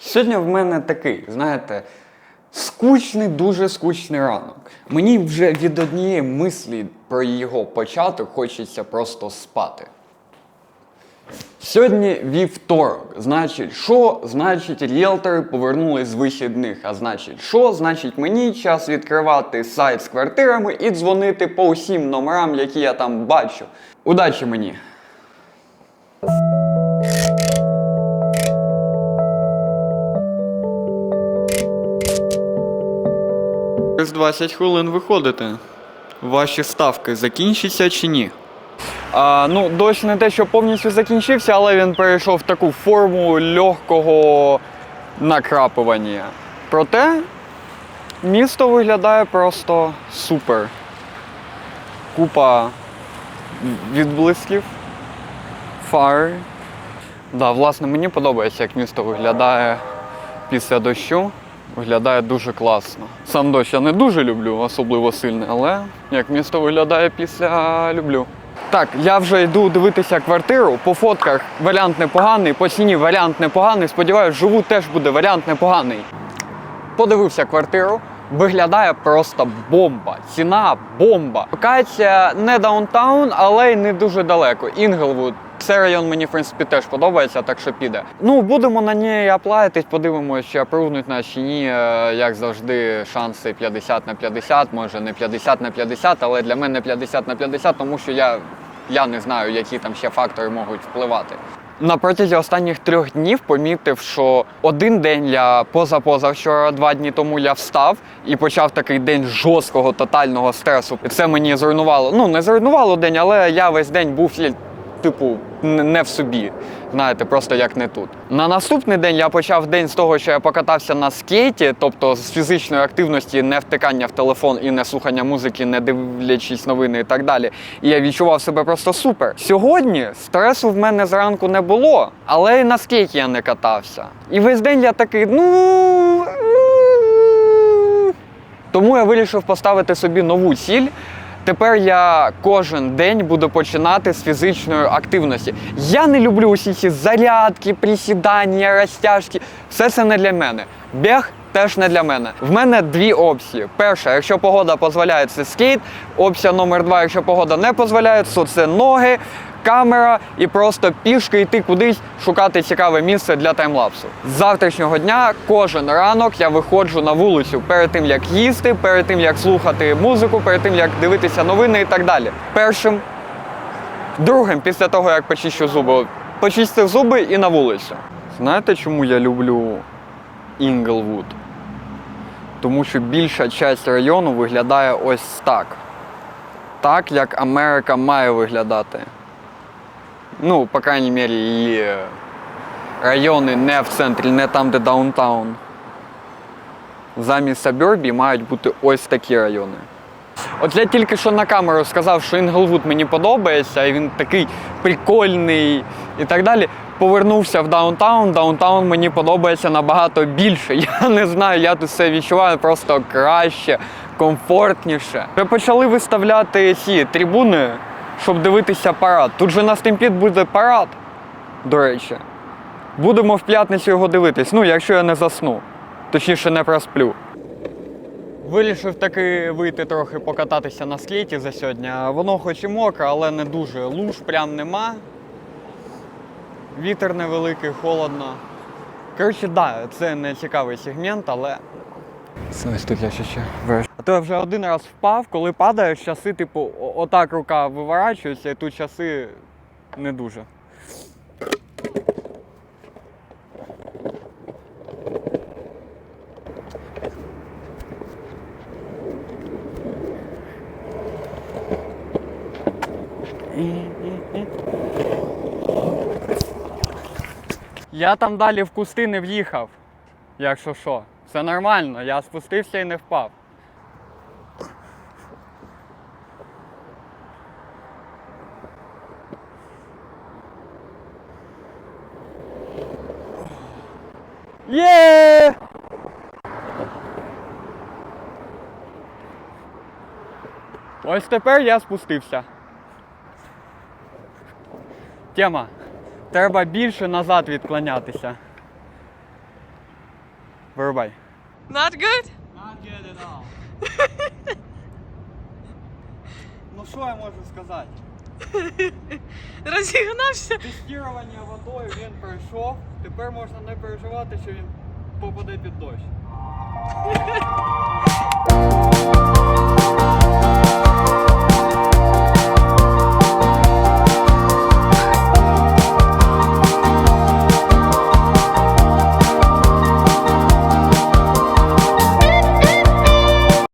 Сьогодні в мене такий, знаєте, скучний, дуже скучний ранок. Мені вже від однієї мислі про його початок хочеться просто спати. Сьогодні вівторок. Значить, що? Значить, ріелтори повернулись з вихідних. А значить, що? Значить, мені час відкривати сайт з квартирами і дзвонити по усім номерам, які я там бачу. Удачі мені! Через 20 хвилин виходите. Ваші ставки закінчаться чи ні? А, ну, дощ не те, що повністю закінчився, але він перейшов в таку форму легкого накрапування. Проте місто виглядає просто супер. Купа відблисків, фар. Да, власне, мені подобається, як місто виглядає після дощу. Виглядає дуже класно. Сам дощ я не дуже люблю, особливо сильний, але як місто виглядає після люблю. Так, я вже йду дивитися квартиру. По фотках варіант непоганий, по ціні варіант непоганий. Сподіваюсь, живу теж буде варіант непоганий. Подивився квартиру. Виглядає просто бомба. Ціна бомба. Локація не даунтаун, але й не дуже далеко. Інглвуд. Цей район мені, в принципі, теж подобається, так що піде. Ну, будемо на ній аплайтись, подивимося, чи апрувнуть нас чи ні. Е, Як завжди, шанси 50 на 50, може не 50 на 50, але для мене 50 на 50, тому що я, я не знаю, які там ще фактори можуть впливати. На протязі останніх трьох днів помітив, що один день я поза-позавчора, два дні тому я встав і почав такий день жорсткого тотального стресу. І це мені зруйнувало. Ну не зруйнувало день, але я весь день був типу не в собі. Знаєте, просто як не тут. На наступний день я почав день з того, що я покатався на скейті, тобто з фізичної активності, не втикання в телефон і не слухання музики, не дивлячись новини і так далі. І я відчував себе просто супер. Сьогодні стресу в мене зранку не було, але й на скейті я не катався. І весь день я такий, ну. Тому я вирішив поставити собі нову ціль. Тепер я кожен день буду починати з фізичної активності. Я не люблю усі ці зарядки, присідання, розтяжки. Все це не для мене. Біг теж не для мене. В мене дві опції. Перша, якщо погода дозволяє, це скейт. Опція номер два, якщо погода не дозволяє, то це ноги, камера і просто пішки йти кудись шукати цікаве місце для таймлапсу. З завтрашнього дня кожен ранок я виходжу на вулицю перед тим як їсти, перед тим як слухати музику, перед тим як дивитися новини і так далі. Першим, другим, після того як почищу зуби, почистив зуби і на вулицю. Знаєте, чому я люблю Інглвуд? Тому що більша частина району виглядає ось так. Так, як Америка має виглядати. Ну, по крайній мірі, її е, райони не в центрі, не там, де даунтаун. Замість Сабербі мають бути ось такі райони. От я тільки що на камеру сказав, що Інглвуд мені подобається, і він такий прикольний і так далі. Повернувся в даунтаун. Даунтаун мені подобається набагато більше. Я не знаю, я тут все відчуваю просто краще, комфортніше. Вже почали виставляти ці трибуни, щоб дивитися парад. Тут же на Стемпід буде парад, до речі. Будемо в п'ятницю його дивитись. Ну, якщо я не засну. Точніше, не просплю. Вирішив таки вийти трохи покататися на скейті за сьогодні. Воно хоч і мокре, але не дуже. Луж прям нема. Вітер невеликий, холодно. Коротше, да, це не цікавий сегмент, але. Ось тут я ще ще Я вже один раз впав, коли падаєш, часи, типу, отак рука виворачується, і тут часи не дуже. Я там далі в кусти не в'їхав, якщо що. Все нормально, я спустився і не впав. Є! Ось тепер я спустився. Тема. Треба більше назад відклонятися. Вирубай. Not good? Not good at all. ну що я можу сказати? Розігнався? Тестування водою він пройшов. Тепер можна не переживати, що він попаде під дощ.